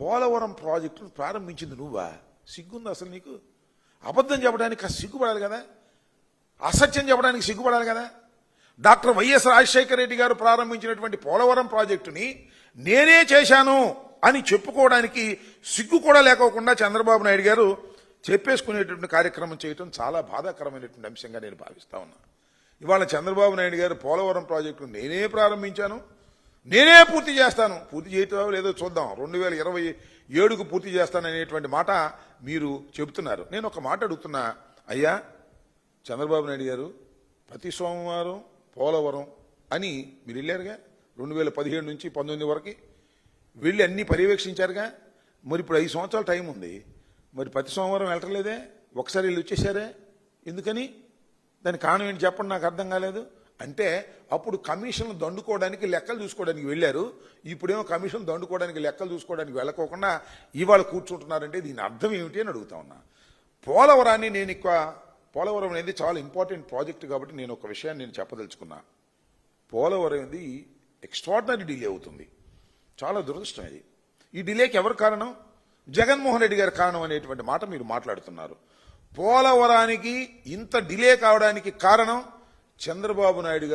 పోలవరం ప్రాజెక్టును ప్రారంభించింది నువ్వా? సిగ్గుంది అసలు నీకు? అబద్ధం చెప్పడానికి సిగ్గుపడాలి కదా? అసత్యం చెప్పడానికి సిగ్గుపడాలి కదా? డాక్టర్ వైఎస్ రాజశేఖర రెడ్డి గారు ప్రారంభించినటువంటి పోలవరం ప్రాజెక్టుని నేనే చేశాను అని చెప్పుకోవడానికి సిగ్గు కూడా లేకోకుండా చంద్రబాబు నాయుడు గారు చెప్పేసుకునేటువంటి కార్యక్రమం చేయటం చాలా బాధాకరమైనటువంటి అంశంగా నేను భావిస్తా ఉన్నా. ఇవాళ చంద్రబాబు నాయుడు గారు పోలవరం ప్రాజెక్టును నేనే ప్రారంభించాను. నేనే పూర్తి చేస్తాను. పూర్తి చేయటం లేదో చూద్దాం. రెండు వేల ఇరవై ఏడుకు పూర్తి చేస్తాననేటువంటి మాట మీరు చెబుతున్నారు. నేను ఒక మాట అడుగుతున్నా. అయ్యా చంద్రబాబు నాయుడు గారు ప్రతి సోమవారం పోలవరం అని మీరు వెళ్ళారుగా? రెండు వేల పదిహేడు నుంచి పంతొమ్మిది వరకు వెళ్ళి అన్ని పర్యవేక్షించారుగా? మరి ఇప్పుడు ఐదు సంవత్సరాల టైం ఉంది. మరి ప్రతి సోమవారం వెళ్ళట్లేదే ఒకసారి వెళ్ళి వచ్చేసారే ఎందుకని? దాని కారణం ఏంటి చెప్పండి నాకు అర్థం కాలేదు. అంటే అప్పుడు కమిషన్లు దండుకోవడానికి లెక్కలు చూసుకోవడానికి వెళ్ళారు. ఇప్పుడేమో కమిషన్ దండుకోవడానికి లెక్కలు చూసుకోవడానికి వెళ్ళకోకుండా ఇవాళ కూర్చుంటున్నారంటే దీని అర్థం ఏమిటి అని అడుగుతా ఉన్నా. పోలవరాన్ని నేను ఎక్కువ పోలవరం అనేది చాలా ఇంపార్టెంట్ ప్రాజెక్ట్ కాబట్టి నేను ఒక విషయాన్ని నేను చెప్పదలుచుకున్నా. పోలవరం అనేది ఎక్స్ట్రాడినరీ డిలే అవుతుంది. చాలా దురదృష్టం ఇది. ఈ డిలేకి ఎవరు కారణం? జగన్మోహన్ రెడ్డి గారి కారణం అనేటువంటి మాట మీరు మాట్లాడుతున్నారు. పోలవరానికి ఇంత డిలే కావడానికి కారణం? చంద్రబాబు నాయుడు గారు